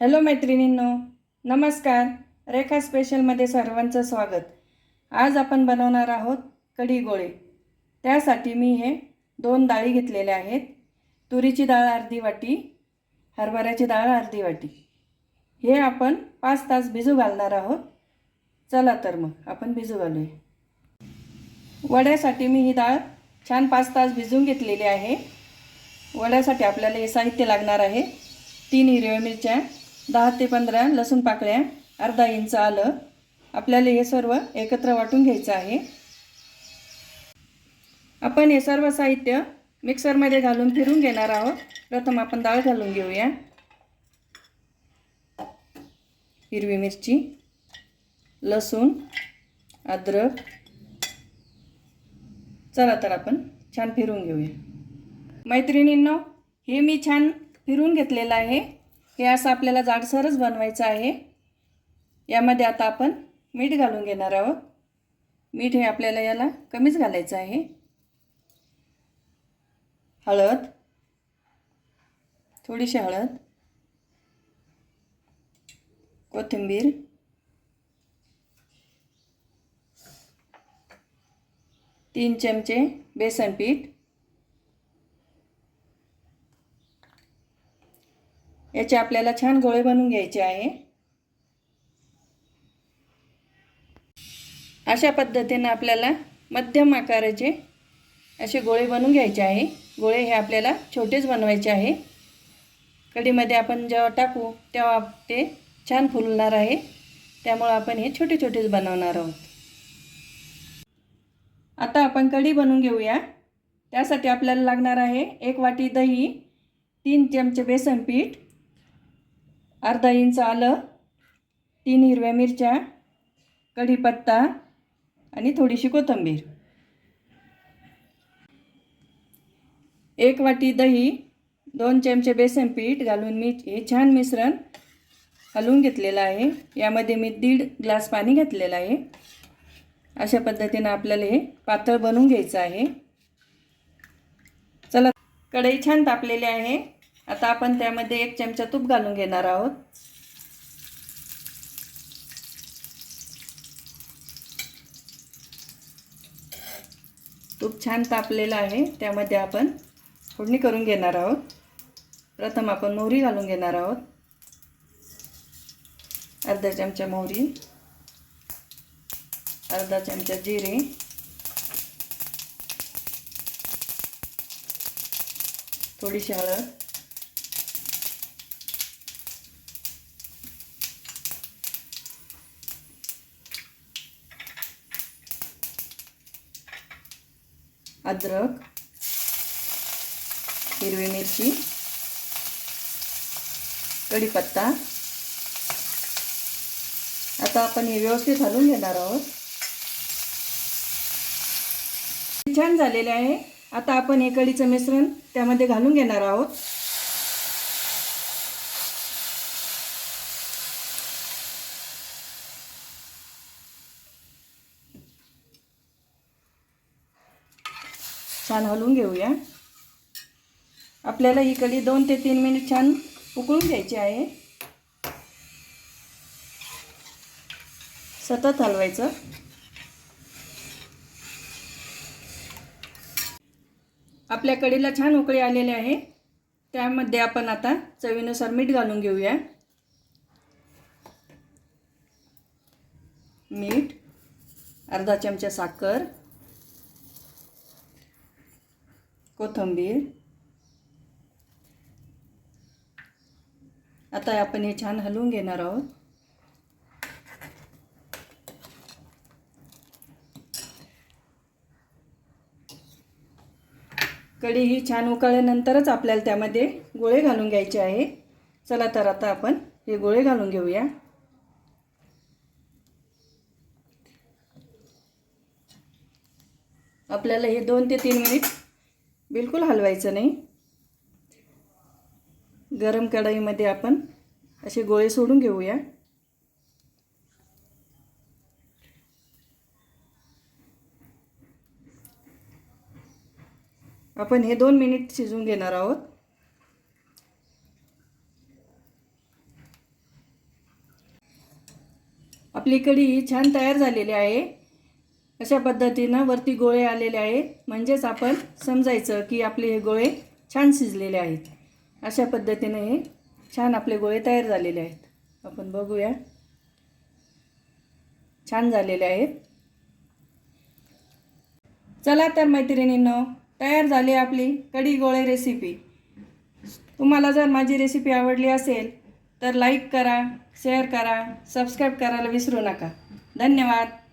Hello मैत्रिणींनो नमस्कार. रेखा स्पेशलमध्ये सर्वांचं स्वागत. आज आपण बनवणार आहोत कढी गोळे. त्यासाठी मी हे दोन डाळी घेतलेल्या आहेत. तुरीची डाळ अर्धी वाटी हरभऱ्याची डाळ अर्धी वाटी. हे आपण पाच तास भिजू घालणार आहोत. चला तर मग आपण भिजू घालूया. वड्यासाठी मी ही डाळ छान पाच तास भिजवून घेतलेली आहे. वड्यासाठी आपल्याला हे साहित्य लागणार आहे. तीन हिरव्या मिरच्या दहा ते पंधरा लसूण पाकळ्या अर्धा इंच आलं. आपल्याला हे सर्व एकत्र वाटून घ्यायचं आहे. आपण हे सर्व साहित्य मिक्सरमध्ये घालून फिरून घेणार आहोत. प्रथम आपण डाळ घालून घेऊया. हिरवी मिरची लसूण अद्रक. चला तर आपण छान फिरून घेऊया. मैत्रिणींनो हे मी छान फिरून घेतलेलं आहे. हे असं आपल्याला जाडसरच बनवायचं आहे. यामध्ये आता आपण मीठ घालून घेणार आहोत. मीठ हे आपल्याला याला कमीच घालायचं आहे. हळद. थोडीशी हळद. कोथिंबीर. तीन चमचे बेसन पीठ. याचे आपल्याला छान गोळे बनवून घ्यायचे आहे. अशा पद्धतीनं आपल्याला मध्यम आकाराचे असे गोळे बनवून घ्यायचे आहे. गोळे हे आपल्याला छोटेच बनवायचे आहे. कढीमध्ये आपण जेव्हा टाकू तेव्हा ते छान फुलणार आहे. त्यामुळं आपण हे छोटे छोटेच बनवणार आहोत. आता आपण कढी बनवून घेऊया. त्यासाठी आपल्याला लागणार आहे एक वाटी दही तीन चमचे बेसन पीठ अर्धा इंच आलं तीन हिरव्या मिरच्या कढीपत्ता आणि थोडीशी कोथिंबीर. एक वाटी दही दोन चमचे बेसन पीठ घालून मी हे छान मिश्रण हलवून घेतलेलं आहे. यामध्ये मी दीड ग्लास पाणी घातलेलं आहे. अशा पद्धतीनं आपल्याला हे पातळ बनवून घ्यायचं आहे. चला कढई छान तापलेली आहे. आता आपण त्यामध्ये एक चमचा तूप घालून घेणार आहोत. तूप छान तापलेलं आहे. त्यामध्ये आपण फोडणी करून घेणार आहोत. प्रथम आपण मोहरी घालून घेणार आहोत. अर्धा चमचा मोहरी. अर्धा चमचा जिरे. थोडीशी हळद. अद्रक हिरवी मिरची कढीपत्ता. आता आपण हे व्यवस्थित घालून घेणार आहोत. छान झालेले आहे. आता आपण हे कढीचं मिश्रण त्यामध्ये घालून घेणार आहोत. छान हलवून घेऊया. आपल्याला ही कढी दोन ते तीन मिनिट छान उकळून घ्यायची आहे. सतत हलवायचं. आपल्या कढीला छान उकळी आलेले आहे. त्यामध्ये आपण आता चवीनुसार मीठ घालून घेऊया. मीठ अर्धा चमचा साखर. कोथिंबीर. आता आपण हे छान हलवून घेणार आहोत. कढी ही छान उकळल्यानंतरच आपल्याला त्यामध्ये गोळे घालून घ्यायचे आहे. चला तर आता आपण हे गोळे घालून घेऊया. आपल्याला हे दोन ते तीन मिनिट बिलकुल हलवायचं नाही. गरम कढईमध्ये आपण असे गोळे सोडून घेऊया. आपण हे दोन मिनिट शिजवून घेणार आहोत. आपली कढी छान तयार झालेली आहे. अशा पद्धतीनं वरती गोळे आलेले आहेत. म्हणजेच आपण समजायचं की आपले हे गोळे छान शिजलेले आहेत. अशा पद्धतीने हे छान आपले गोळे तयार झालेले आहेत. आपण बघूया. छान झालेले आहेत. चला तर मैत्रिणींनो तयार झाली आपली कढी गोळे रेसिपी तुम्हाला जर माझी रेसिपी आवडली असेल तर लाईक करा शेअर करा सबस्क्राईब करायला विसरू नका. धन्यवाद.